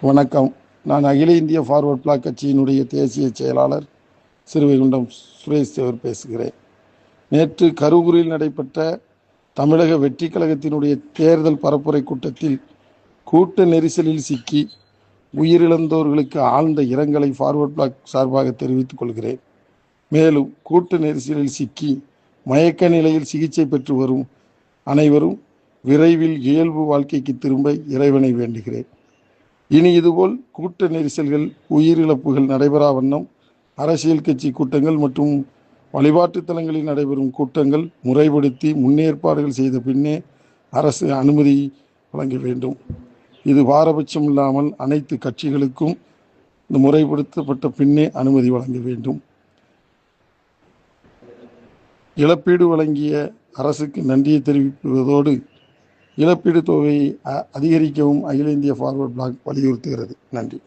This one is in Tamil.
வணக்கம். நான் அகில இந்திய ஃபார்வர்ட் பிளாக் கட்சியினுடைய தேசிய செயலாளர் சிறுவைகுண்டம் சுரேஷ் தேவர் பேசுகிறேன். நேற்று கருவூரில் நடைபெற்ற தமிழக வெற்றி கழகத்தினுடைய தேர்தல் பரப்புரை கூட்டத்தில் கூட்ட நெரிசலில் சிக்கி உயிரிழந்தோர்களுக்கு ஆழ்ந்த இரங்கலை ஃபார்வர்ட் பிளாக் சார்பாக தெரிவித்துக் கொள்கிறேன். மேலும் கூட்ட நெரிசலில் சிக்கி மயக்க நிலையில் சிகிச்சை பெற்று வரும் அனைவரும் விரைவில் இயல்பு வாழ்க்கைக்கு திரும்ப இறைவனை வேண்டுகிறேன். இனி இதுபோல் கூட்ட நெரிசல்கள் உயிரிழப்புகள் நடைபெறா வண்ணம் அரசியல் கட்சி கூட்டங்கள் மற்றும் வழிபாட்டு தலங்களில் நடைபெறும் கூட்டங்கள் முறைப்படுத்தி முன்னேற்பாடுகள் செய்த பின்னே அரசு அனுமதி வழங்க வேண்டும். இது பாரபட்சம் இல்லாமல் அனைத்து கட்சிகளுக்கும் இந்த முறைப்படுத்தப்பட்ட பின்னே அனுமதி வழங்க வேண்டும். இழப்பீடு வழங்கிய அரசுக்கு நன்றியை தெரிவிப்பதோடு இழப்பீடு தொகையை அதிகரிக்கவும் அகில இந்திய ஃபார்வர்ட் பிளாக் வலியுறுத்துகிறது. நன்றி.